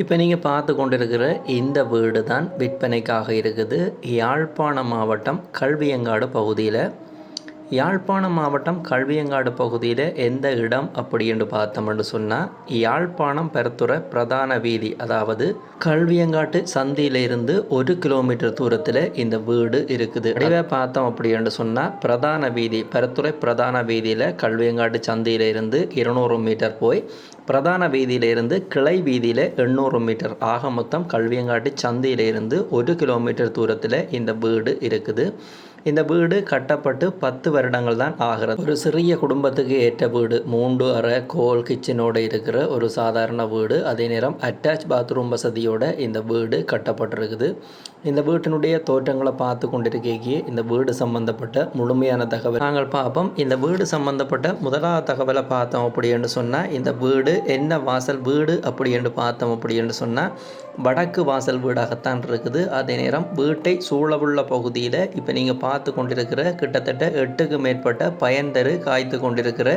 இப்போ நீங்கள் பார்த்து கொண்டிருக்கிற இந்த வீடு தான் விற்பனைக்காக இருக்குது. யாழ்ப்பாணம் மாவட்டம் கல்வியங்காடு பகுதியில் யாழ்ப்பாணம் மாவட்டம் கல்வியங்காடு பகுதியில் எந்த இடம் அப்படி என்று பார்த்தோம்னு சொன்னால் யாழ்ப்பாணம் பெருத்துறை பிரதான வீதி அதாவது கல்வியங்காட்டு சந்தியிலிருந்து ஒரு கிலோமீட்டர் தூரத்தில் இந்த வீடு இருக்குது. அடிவே பார்த்தோம் அப்படி என்று சொன்னால் பிரதான வீதி பெருத்துறை பிரதான வீதியில் கல்வியங்காட்டு சந்தியிலிருந்து இருநூறு மீட்டர் போய் பிரதான வீதியிலிருந்து கிளை வீதியில் எண்ணூறு மீட்டர். ஆக மொத்தம் கல்வியங்காட்டு சந்தியிலிருந்து ஒரு கிலோமீட்டர் தூரத்தில் இந்த வீடு இருக்குது. இந்த வீடு கட்டப்பட்டு பத்து வருடங்கள் தான் ஆகிறது. ஒரு சிறிய குடும்பத்துக்கு ஏற்ற வீடு. மூன்று அறை கோல் கிச்சனோடு இருக்கிற ஒரு சாதாரண வீடு. அதே நேரம் அட்டாச் பாத்ரூம் வசதியோட இந்த வீடு கட்டப்பட்டிருக்குது. இந்த வீட்டினுடைய தோற்றங்களை பார்த்து கொண்டிருக்கே இந்த வீடு சம்பந்தப்பட்ட முழுமையான தகவல். நாங்கள் பார்ப்போம் இந்த வீடு சம்பந்தப்பட்ட முதலாவது தகவலை பார்த்தோம் அப்படின்னு சொன்னால் இந்த வீடு என்ன வாசல் வீடு அப்படி என்று பார்த்தோம் அப்படின்னு சொன்னால் வடக்கு வாசல் வீடாகத்தான் இருக்குது. அதே நேரம் வீட்டை சூழவுள்ள பகுதியில் இப்போ நீங்கள் பார்த்து கொண்டிருக்கிற கிட்டத்தட்ட எட்டுக்கு மேற்பட்ட பயன்தரு காய்த்து கொண்டிருக்கிற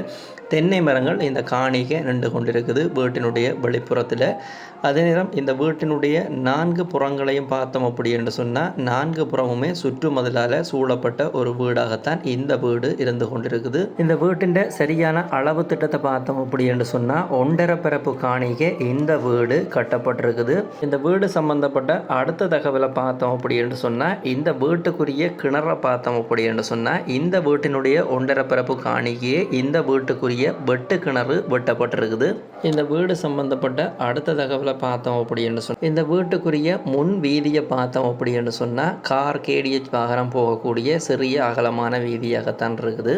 தென்னை மரங்கள் இந்த காணிகை நின்று கொண்டிருக்குது வீட்டினுடைய வெளிப்புறத்தில். அதே நேரம் இந்த வீட்டினுடைய நான்கு புறங்களையும் பார்த்தோம் அப்படி என்று சொன்னால் நான்கு புறமுமே சுற்று மதிலால் சூழப்பட்ட ஒரு வீடாகத்தான் இந்த வீடு இருந்து கொண்டிருக்குது. இந்த வீட்டின் சரியான அளவு திட்டத்தை பார்த்தோம் அப்படி என்று சொன்னால் ஒன்றரை பரப்பு காணிகை இந்த வீடு கட்டப்பட்டிருக்குது. இந்த வீடு சம்பந்தப்பட்ட அடுத்த தகவலை பார்த்தோம் அப்படி என்று சொன்னால் இந்த வீட்டுக்குரிய கிணறை பார்த்தோம் அப்படி என்று சொன்னால் இந்த வீட்டினுடைய ஒன்றரை பரப்பு காணிக்கையே இந்த வீட்டுக்குரிய வெட்டு கிணறு வெட்டப்பட்டிருக்குது. இந்த வீடு சம்பந்தப்பட்ட அடுத்த தகவலை பார்த்தோம் அப்படின்னு சொன்னால் இந்த வீட்டுக்குரிய முன் வீதியை பார்த்தோம் அப்படின்னு சொன்னால் கார் கேடிஎச் வாகனம் போகக்கூடிய சிறிய அகலமான வீதியாகத்தான் இருக்குது.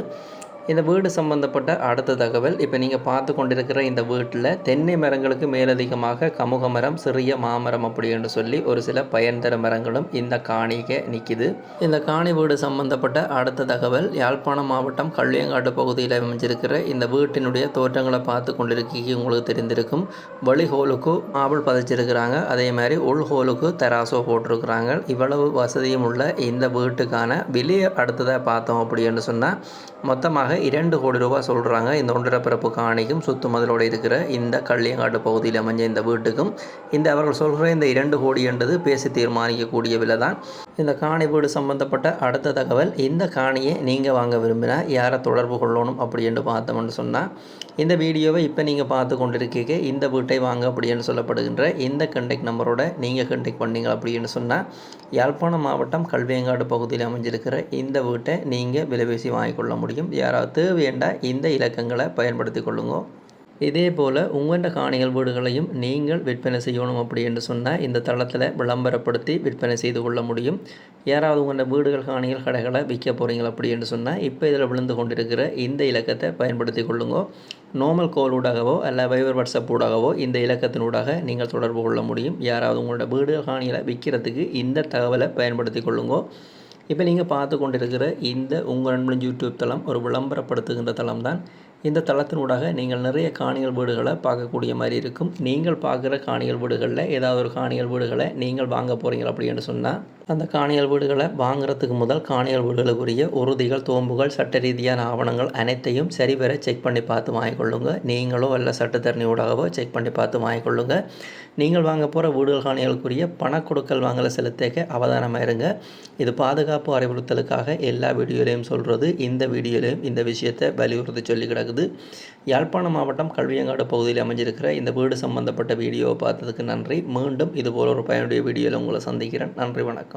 இந்த வீடு சம்பந்தப்பட்ட அடுத்த தகவல். இப்போ நீங்கள் பார்த்து கொண்டிருக்கிற இந்த வீட்டில் தென்னை மரங்களுக்கு மேலதிகமாக கமுக மரம் சிறிய மாமரம் அப்படின்னு சொல்லி ஒரு சில பயன்தர மரங்களும் இந்த காணிக்க நிற்கிது இந்த காணி வீடு சம்பந்தப்பட்ட அடுத்த தகவல். யாழ்ப்பாணம் மாவட்டம் கள்ளியங்காட்டு பகுதியில் அமைஞ்சிருக்கிற இந்த வீட்டினுடைய தோற்றங்களை பார்த்து கொண்டிருக்கீங்க உங்களுக்கு தெரிந்திருக்கும். வழி ஹோலுக்கு மாபிள் பதிச்சிருக்கிறாங்க. அதே மாதிரி உள் ஹோலுக்கு தெராசோ போட்டிருக்கிறாங்க. இவ்வளவு வசதியும் உள்ள இந்த வீட்டுக்கான விலையை அடுத்ததாக பார்த்தோம் அப்படின்னு சொன்னால் மொத்தமாக இரண்டு கோடி ரூபாய் சொல்கிறாங்க இந்த ஒன்றரை பிறப்பு காணிக்கும் சொத்து மதிலோடு இருக்கிற இந்த கள்ளியங்காட்டு பகுதியில் அமைஞ்ச இந்த வீட்டுக்கும். இந்த அவர்கள் சொல்கிற இந்த இரண்டு கோடி என்றது பேசி தீர்மானிக்கக்கூடிய விலை தான் இந்த காணி வீடு சம்பந்தப்பட்ட அடுத்த தகவல் இந்த காணியை நீங்கள் வாங்க விரும்பினா யாரை தொடர்பு கொள்ளணும் அப்படி என்று பார்த்தோம்னு சொன்னால் இந்த வீடியோவை இப்போ நீங்கள் பார்த்து கொண்டிருக்கீங்க. இந்த வீட்டை வாங்க அப்படின்னு சொல்லப்படுகின்ற இந்த கண்டெக்ட் நம்பரோட நீங்கள் கண்டெக்ட் பண்ணீங்க அப்படின்னு சொன்னால் யாழ்ப்பாணம் மாவட்டம் கல்வியங்காடு பகுதியில் அமைஞ்சிருக்கிற இந்த வீட்டை நீங்கள் விலைபேசி வாங்கிக்கொள்ள முடியும். யாராவது தேவையண்டா இந்த இலக்கங்களை பயன்படுத்தி கொள்ளுங்க. இதே போல் உங்கள்கிட்ட காணிகள் வீடுகளையும் நீங்கள் விற்பனை செய்யணும் அப்படி என்று சொன்னால் இந்த தளத்தில் விளம்பரப்படுத்தி விற்பனை செய்து கொள்ள முடியும். யாராவது உங்கள்கிட்ட வீடுகள் காணிகள் கடைகளை விற்க போகிறீங்க அப்படி என்று சொன்னால் இப்போ இதில் விழுந்து கொண்டிருக்கிற இந்த இலக்கத்தை பயன்படுத்தி கொள்ளுங்க. நார்மல் கோல் ஊடாகவோ அல்ல வைவர் வாட்ஸ்அப் ஊடாகவோ இந்த இலக்கத்தினூடாக நீங்கள் தொடர்பு கொள்ள முடியும். யாராவது உங்களோட வீடுகள் காணிகளை விற்கிறதுக்கு இந்த தகவலை பயன்படுத்தி கொள்ளுங்கோ. இப்போ நீங்கள் பார்த்து கொண்டிருக்கிற இந்த உங்கள் நண்பன் யூடியூப் தளம் ஒரு விளம்பரப்படுத்துகின்ற தளம் தான். இந்த தளத்தினூடாக நீங்கள் நிறைய காணிகள் வீடுகளை பார்க்கக்கூடிய மாதிரி இருக்கும். நீங்கள் பார்க்குற காணிகள் வீடுகளில் ஏதாவது ஒரு காணிகள் வீடுகளை நீங்கள் வாங்க போகிறீங்க அப்படின்னு சொன்னால் அந்த காணியல் வீடுகளை வாங்குறதுக்கு முதல் காணியல் வீடுகளுக்குரிய உறுதிகள் தோம்புகள் சட்ட ரீதியான ஆவணங்கள் அனைத்தையும் சரிவர செக் பண்ணி பார்த்து வாங்கிக்கொள்ளுங்க. நீங்களோ அல்ல சட்டத்தரணி ஊடாகவோ செக் பண்ணி பார்த்து வாங்கிக்கொள்ளுங்க. நீங்கள் வாங்க போகிற வீடுகள் காணிகளுக்குரிய பண கொடுக்கல் வாங்கலை செலுத்தக்க அவதானமாக இருங்க. இது பாதுகாப்பு அறிவுறுத்தலுக்காக எல்லா வீடியோலையும் சொல்கிறது. இந்த வீடியோலையும் இந்த விஷயத்தை வலியுறுத்தி சொல்லி கிடக்குது. யாழ்ப்பாணம் மாவட்டம் கல்வியங்காடு பகுதியில் அமைஞ்சிருக்கிற இந்த வீடு சம்பந்தப்பட்ட வீடியோவை பார்த்ததுக்கு நன்றி. மீண்டும் இதுபோல் ஒரு பயனுடைய வீடியோவில் உங்களை சந்திக்கிறேன். நன்றி வணக்கம்.